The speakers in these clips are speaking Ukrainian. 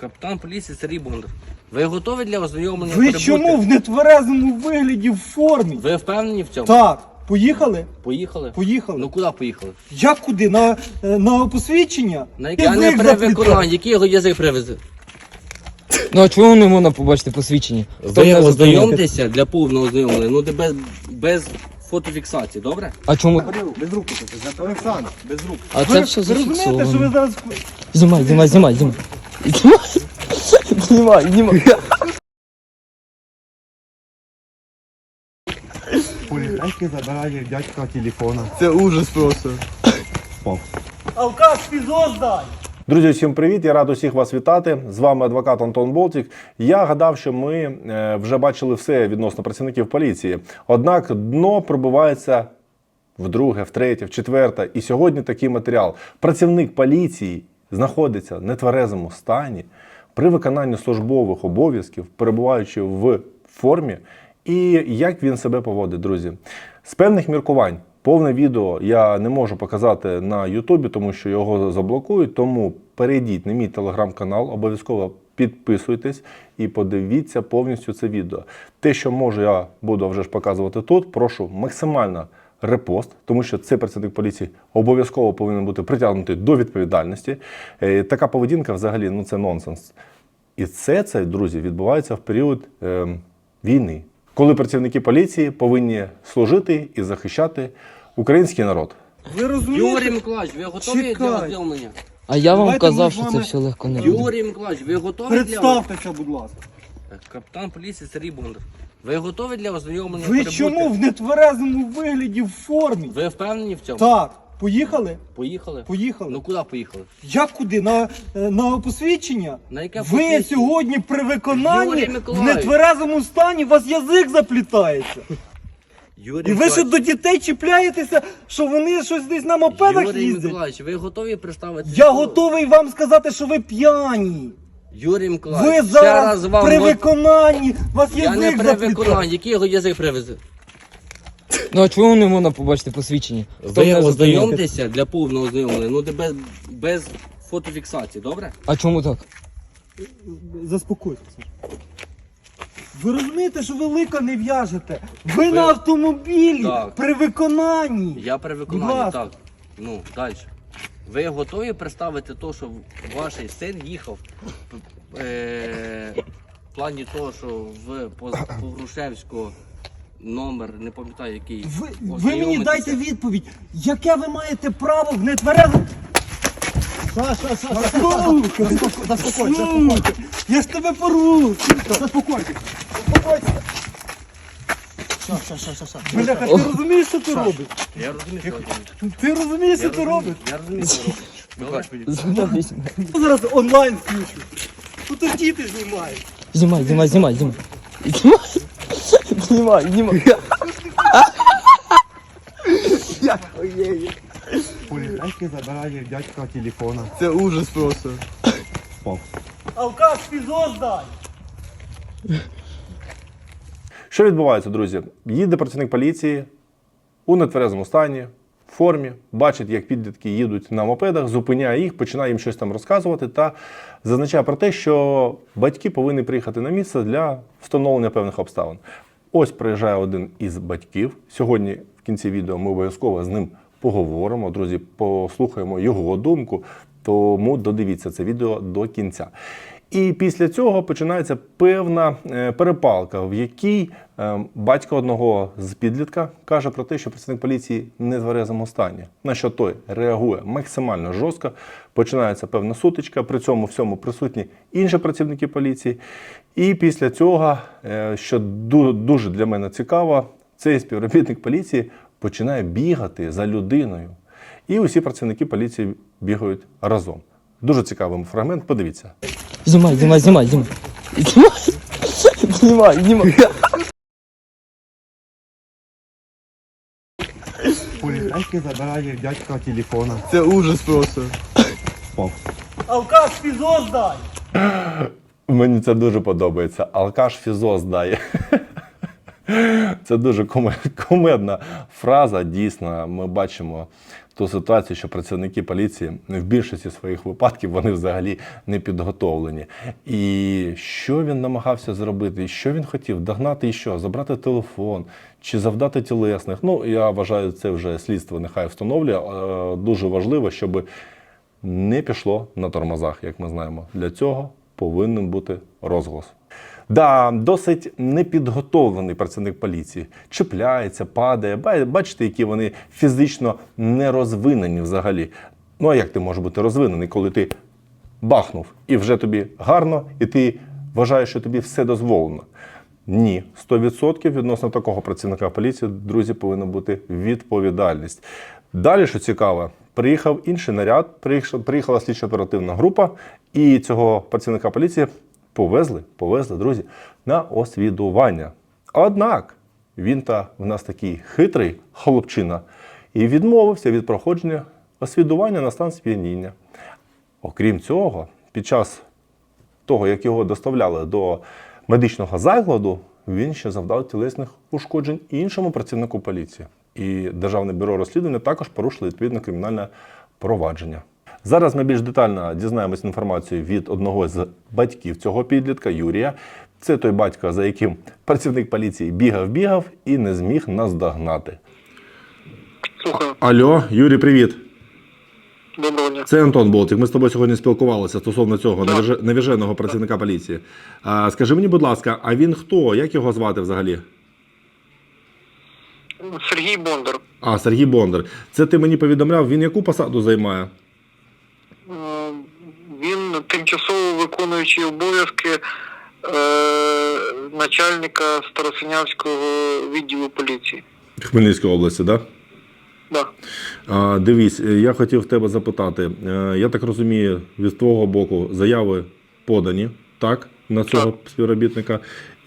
Капітан поліції Сергій Бондар. Ви готові для ознайомлення? Ви прибути? чому в нетверезому вигляді в формі? Ви впевнені в цьому? Так, поїхали? Поїхали? Поїхали. Ну куди поїхали? Як куди? На, е, на посвідчення? На яке? А не при виконанні, який його язик привезе? Ну а чому не можна побачити посвідчення? Хто Ви ознайомтеся для повного ознайомлення, ну де без, без фотофіксації, добре? А чому? Без рук. Олександр, без рук. А ви, це все ви розумієте, що ви зараз... Знімай, знімай, знімай, знімай. Знімай, знімай, знімай. Поліцейський забирає в дядька телефона. Це ужас просто. Алкаш, здай! Друзі, всім привіт! Я рад усіх вас вітати. З вами адвокат Антон Болтік. Я гадав, що ми е, вже бачили все відносно працівників поліції. Однак дно пробивається вдруге, втретє, вчетверте. І сьогодні такий матеріал. Працівник поліції знаходиться в нетверезому стані при виконанні службових обов'язків, перебуваючи в формі. І як він себе поводить, друзі. З певних міркувань. Повне відео я не можу показати на Ютубі, тому що його заблокують. Тому перейдіть на мій телеграм-канал, обов'язково підписуйтесь і подивіться повністю це відео. Те, що можу, я буду вже ж показувати тут. Прошу максимально репост, тому що цей працівник поліції обов'язково повинен бути притягнутий до відповідальності. Е, Така поведінка взагалі ну це нонсенс. І це, це, друзі, відбувається в період е, війни, коли працівники поліції повинні служити і захищати український народ. Ви розумієте? Юрій? Миколаївич, ви готові для Чекай. ознайомлення? А я вам Давайте ми казав, з що вами- це все легко не буде. Юрій Миколаївич, ви готові для Представтеся, будь ласка. Капітан поліції Сергій Бондар. Ви готові для ознайомлення? Ви прибути? чому в нетверезому вигляді в формі? Ви впевнені в цьому? Так, поїхали? Поїхали? Поїхали. Ну куди поїхали? Як куди? На, е, на посвідчення? На яке Ви сьогодні при виконанні в нетверезому стані у вас язик заплітається. Юрій І ви ще до дітей чіпляєтеся, що вони щось десь на мопедах Юрій їздять. Миколаївич, ви готові представити? Я готовий вам сказати, що ви п'яні. Юрій Ви Миколаївич, ще зараз вам при виконанні вас Я не при виконанні, який його язик привезе? Ну а чому не можна побачити посвідчення? Хто Ви мене ознайомтеся для повного ознайомлення, ну де без, без фотофіксації, добре? А чому так? Заспокойтеся. Ви розумієте, що ви лика не в'яжете? Ви на автомобілі Так. при виконанні. Я при Будь виконанні, ласка. так. Ну, далі. Ви готові представити те, що ваш син їхав е, в плані того, що в по, по номер, не пам'ятаю який. Ви, ви мені ознайомитися. дайте відповідь, яке ви маєте право в нетверезому... Саша, Саша, Заспокойся, заспокойся. Я ж тебе порву. Заспокойся. Заспокойся. Бляха, ти розумієш, що ти робиш? Я розумію, що ви робите. Ти розумієш, що Я ти розумію, робиш? Я розумію, що ви робите. Знімай, Я Зараз онлайн включу. Тут і діти знімають. знімай, знімай, знімай. Знімай, знімай, знімай. Поліцейський забирає в дядька телефона. Це ужас просто. Алкаш, фізо здай. Що відбувається, друзі? Їде працівник поліції у нетверезому стані, в формі, бачить, як підлітки їдуть на мопедах, зупиняє їх, починає їм щось там розказувати та зазначає про те, що батьки повинні приїхати на місце для встановлення певних обставин. Ось приїжджає один із батьків. Сьогодні в кінці відео ми обов'язково з ним поговоримо. Друзі, послухаємо його думку. Тому додивіться це відео до кінця. І після цього починається певна е, перепалка, в якій е, батько одного з підлітка каже про те, що працівник поліції не тверезому стані. На що той реагує максимально жорстко. Починається певна сутичка. При цьому всьому присутні інші працівники поліції. І після цього, е, що ду- дуже для мене цікаво, цей співробітник поліції починає бігати за людиною. І усі працівники поліції бігають разом. Дуже цікавий фрагмент. Подивіться. Знімай, знімай, знімай, знімай. Знімай, знімай, знімай. Поліцейський забирає дядька телефона. Це ужас просто. Алкаш, фізо здай. Мені це дуже подобається. Алкаш фізо здає. Це дуже комедна фраза. Дійсно, ми бачимо ту ситуацію, що працівники поліції в більшості своїх випадків вони взагалі не підготовлені. І що він намагався зробити? І що він хотів? Догнати і що? Забрати телефон чи завдати тілесних? Ну, я вважаю, це вже слідство нехай встановлює. Дуже важливо, щоб не пішло на тормозах, як ми знаємо. Для цього повинен бути розголос. Да, досить непідготовлений працівник поліції. Чіпляється, падає. Бачите, які вони фізично не розвинені взагалі. Ну а як ти можеш бути розвинений, коли ти бахнув і вже тобі гарно, і ти вважаєш, що тобі все дозволено? Ні, 100% відносно такого працівника поліції, друзі, повинна бути відповідальність. Далі, що цікаво, приїхав інший наряд, приїхала, приїхала слідчо-оперативна група, і цього працівника поліції повезли, повезли, друзі, на освідування. Однак він та в нас такий хитрий хлопчина і відмовився від проходження освідування на стан сп'яніння. Окрім цього, під час того, як його доставляли до медичного закладу, він ще завдав тілесних ушкоджень іншому працівнику поліції. І Державне бюро розслідування також порушило відповідне кримінальне провадження. Зараз ми більш детально дізнаємось інформацію від одного з батьків цього підлітка Юрія. Це той батько, за яким працівник поліції бігав-бігав і не зміг наздогнати. Слухаю, Алло, Юрій, привіт. доброго дня. Це Антон Болтик. Ми з тобою сьогодні спілкувалися стосовно цього невіже- невіженого працівника поліції. А, скажи мені, будь ласка, а він хто? Як його звати взагалі? Сергій Бондар. А, Сергій Бондар. Це ти мені повідомляв, він яку посаду займає? Е, Він тимчасово виконуючий обов'язки е, начальника Старосинявського відділу поліції. Хмельницької області, так? Да? Да. А, дивись, е, я хотів в тебе запитати. Я так розумію, від твого боку заяви подані, так, на цього співробітника.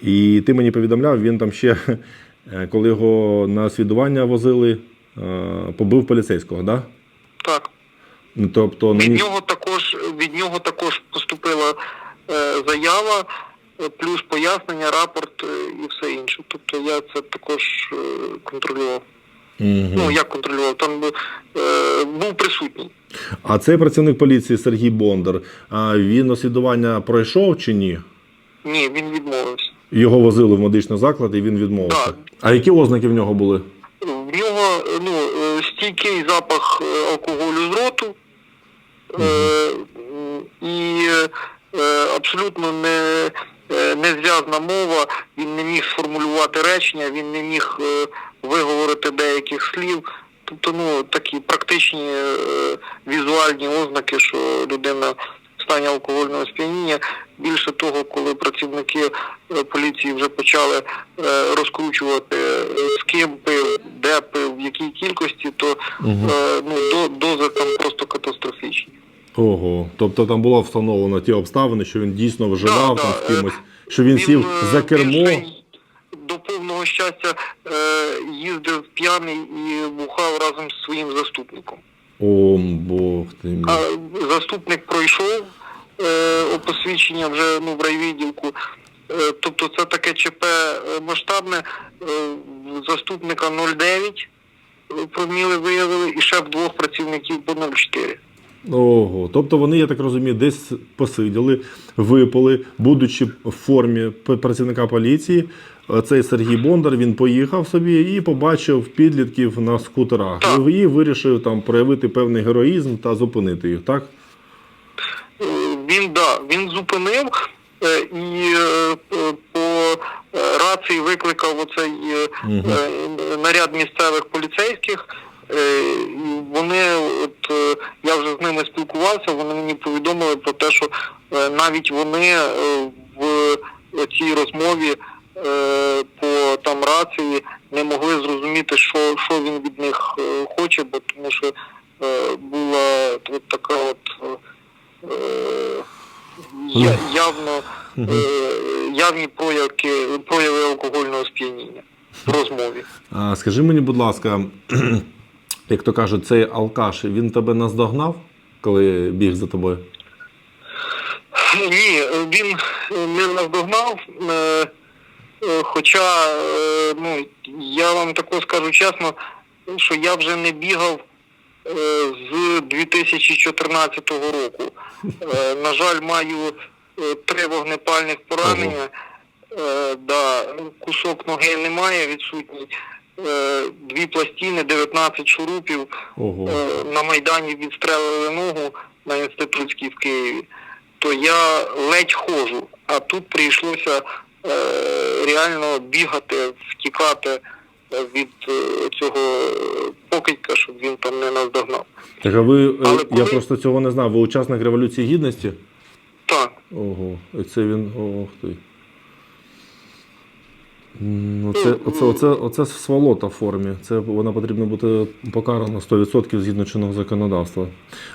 І ти мені повідомляв, він там ще, коли його на свідування возили, побив поліцейського, так? Так. Да? Тобто Від наніс- нього також від нього також поступила е, заява, е, плюс пояснення, рапорт е, і все інше. Тобто я це також е, контролював. Мгм. Ну як контролював? Там е, був присутній. А цей працівник поліції Сергій Бондар, а він освідування пройшов чи ні? Ні, він відмовився. Його возили в медичний заклад і він відмовився. Так. А які ознаки в нього були? В нього ну, стійкий запах алкоголю з роту і е, абсолютно не, е, незв'язна мова. Він не міг сформулювати речення, він не міг е, виговорити деяких слів. Тобто, ну такі практичні е, візуальні ознаки, що людина стані алкогольного сп'яніння. Більше того, коли працівники е, поліції вже почали е, розкручувати е, з ким пив, де пив, в якій кількості, то е, ну до, дози там просто катастрофічні. Ого. Тобто там було встановлено ті обставини, що він дійсно вживав Да, там да, з кимось, що він, сів е, за кермо. до повного щастя е, їздив п'яний і бухав разом з своїм заступником. О, Бог ти мій. А заступник пройшов е, посвідчення вже ну, в райвідділку. Е, тобто це таке ЧП е, масштабне. Е, заступника 0,9 проміли виявили і ще в двох працівників по 0,4. Ого. Тобто вони, я так розумію, десь посиділи, випили, будучи в формі працівника поліції. Цей Сергій Бондар він поїхав собі і побачив підлітків на скутерах. Так. І вирішив там проявити певний героїзм та зупинити їх, так? Він да, він зупинив е, і е, по е, рації викликав оцей е, наряд місцевих поліцейських. Вони, от я вже з ними спілкувався, вони мені повідомили про те, що навіть вони в цій розмові по там рації не могли зрозуміти, що, що він від них е, хоче, бо тому що е, була от така от. е, е, явно е, явні проявки, прояви алкогольного сп'яніння в розмові. А, скажи мені, будь ласка, як то кажуть, цей алкаш, він тебе наздогнав, коли біг за тобою? Ні, він е, не наздогнав. Е, е, Хоча, е, ну, я вам також скажу чесно, що я вже не бігав з 2014 року. Е, На жаль, маю е, три вогнепальних поранення. Е, Да, кусок ноги немає, відсутній. Е, Дві пластини, 19 шурупів. Ого. Е, На Майдані відстрелили ногу на інститутській в Києві. То я ледь ходжу, а тут прийшлося е, реально бігати, втікати е, від е, цього е, покидька, щоб він там не наздогнав. Так а ви, е, Але я коли- просто цього не знав. Ви учасник Революції Гідності? Так. Ого, і це він. Ох ти. Оце, оце, оце, оце сволота в формі. Це вона потрібно бути покарана 100% згідно чинного законодавства.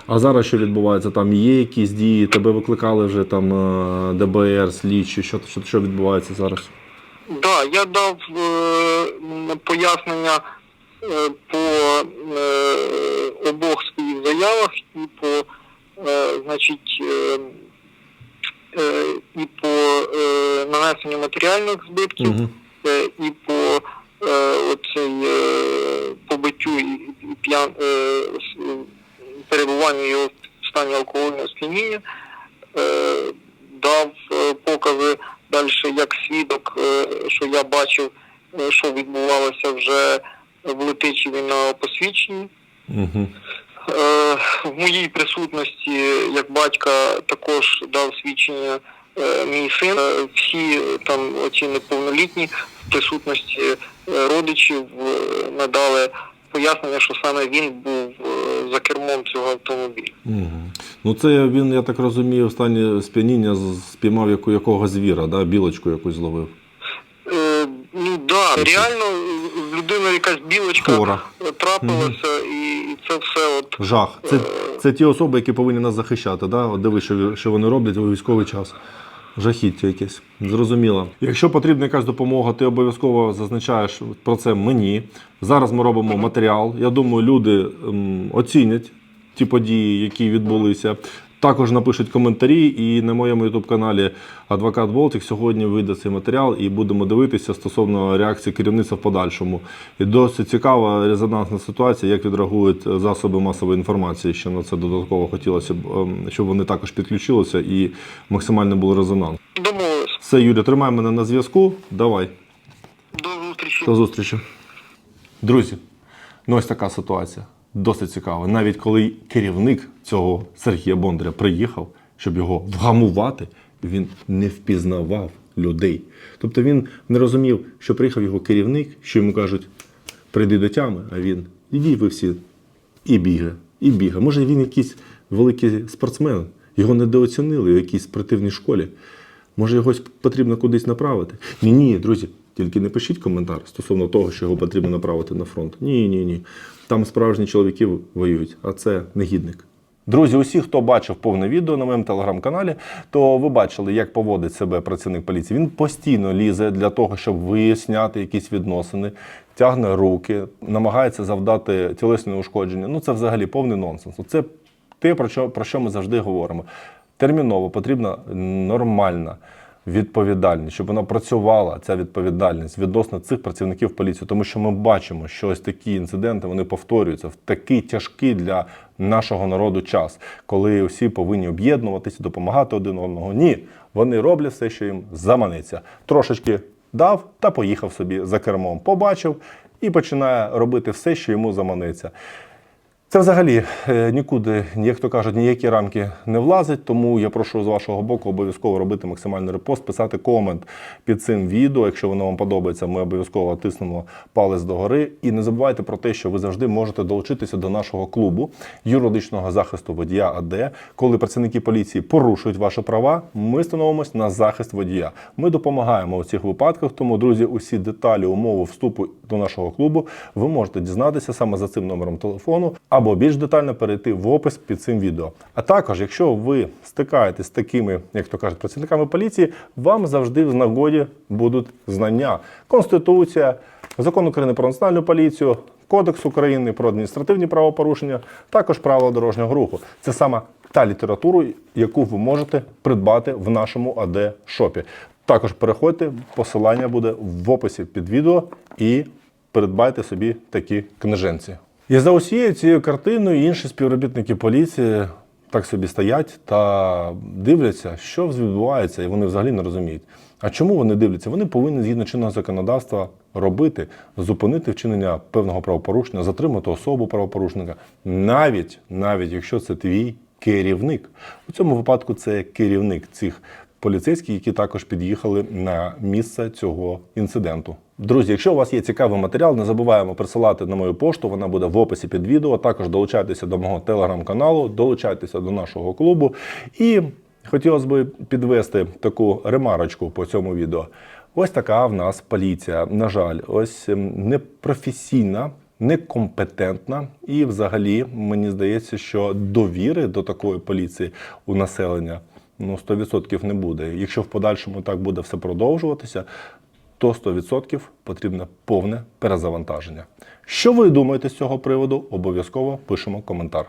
А зараз що відбувається? Там є якісь дії, тебе викликали вже там е, ДБР, слідчі, що, що, що відбувається зараз? Да, я дав е, пояснення е, по е, обох своїх заявах і по е, значить е, е, і по е, нанесенню матеріальних збитків, Угу. е, і по е, оцей е, побиттю і, і п'ян е, с- перебуванню його в стані алкогольного сп'яніння. Е, дав е, покази далі як свідок, е, що я бачив, е, що відбувалося вже в Летичеві на посвідченні. Угу. Е, В моїй присутності, як батька, також дав свідчення е, мій син. Е, Всі е, там оці неповнолітні в присутності е, родичів е, надали пояснення, що саме він був е, за кермом цього автомобіля. Угу. Ну це він, я так розумію, в стані сп'яніння спіймав яку, якого звіра, да? білочку якусь зловив. Е, ну да, реально е, людина якась білочка Хвора. е, трапилася, і, і це все от Жах. Це, це ті особи, які повинні нас захищати. Да? От диви, що, що вони роблять у військовий час. Жахіття якесь. Зрозуміло. Якщо потрібна якась допомога, ти обов'язково зазначаєш про це мені. Зараз ми робимо матеріал. Я думаю, люди ем, оцінять ті події, які відбулися. Також напишуть коментарі, і на моєму youtube каналі Адвокат Болтик сьогодні вийде цей матеріал і будемо дивитися стосовно реакції керівництва в подальшому. І досить цікава резонансна ситуація, як відреагують засоби масової інформації. Ще на це додатково хотілося б, ем, щоб вони також підключилися і максимально був резонанс. домовилися. Все, Юрій, тримай мене на зв'язку. Давай. До зустрічі. До зустрічі. Друзі, ну ось така ситуація. Досить цікава. Навіть коли керівник цього Сергія Бондаря приїхав, щоб його вгамувати, він не впізнавав людей. Тобто він не розумів, що приїхав його керівник, що йому кажуть, прийди до тями, а він ідіть ви всі і бігає, і бігає. Може, він якийсь великий спортсмен, його недооцінили в якійсь спортивній школі. Може, його потрібно кудись направити? Ні, ні, друзі, тільки не пишіть коментар стосовно того, що його потрібно направити на фронт. Ні, ні, ні. Там справжні чоловіки воюють, а це негідник. Друзі, усі, хто бачив повне відео на моєму телеграм-каналі, то ви бачили, як поводить себе працівник поліції. Він постійно лізе для того, щоб виясняти якісь відносини, тягне руки, намагається завдати тілесне ушкодження. Ну це взагалі повний нонсенс. Це те, про що, про що ми завжди говоримо. Терміново потрібна нормальна відповідальність, щоб вона працювала ця відповідальність відносно цих працівників поліції, тому що ми бачимо, що ось такі інциденти вони повторюються в такий тяжкий для нашого народу час, коли всі повинні об'єднуватися, допомагати один одному. Ні, вони роблять все, що їм заманиться. Трошечки дав та поїхав собі за кермом. Побачив і починає робити все, що йому заманиться. Це взагалі е, нікуди, як то кажуть, ніякі рамки не влазить. Тому я прошу з вашого боку обов'язково робити максимальний репост, писати комент під цим відео. Якщо воно вам подобається, ми обов'язково тиснемо палець догори. І не забувайте про те, що ви завжди можете долучитися до нашого клубу юридичного захисту водія АД. Коли працівники поліції порушують ваші права, ми становимося на захист водія. Ми допомагаємо у цих випадках. Тому, друзі, усі деталі, умови вступу до нашого клубу ви можете дізнатися саме за цим номером телефону або більш детально перейти в опис під цим відео. А також, якщо ви стикаєтесь з такими, як то кажуть, працівниками поліції, вам завжди в нагоді будуть знання. Конституція, закон України про національну поліцію. Кодекс України про адміністративні правопорушення, також правила дорожнього руху. Це саме та література, яку ви можете придбати в нашому АД шопі. Також переходьте, посилання буде в описі під відео і придбайте собі такі книженці. І за усією цією картиною інші співробітники поліції так собі стоять та дивляться, що відбувається, і вони взагалі не розуміють. А чому вони дивляться? Вони повинні згідно чинного законодавства робити, зупинити вчинення певного правопорушення, затримати особу правопорушника, навіть навіть якщо це твій керівник. У цьому випадку це керівник цих поліцейських, які також під'їхали на місце цього інциденту. Друзі, якщо у вас є цікавий матеріал, не забуваємо присилати на мою пошту. Вона буде в описі під відео. Також долучайтеся до мого телеграм-каналу, долучайтеся до нашого клубу. І хотілося б підвести таку ремарочку по цьому відео. Ось така в нас поліція. На жаль, ось ем, непрофесійна, некомпетентна, і взагалі мені здається, що довіри до такої поліції у населення ну 100% не буде. Якщо в подальшому так буде все продовжуватися, то 100% потрібне повне перезавантаження. Що ви думаєте з цього приводу? Обов'язково пишемо коментар.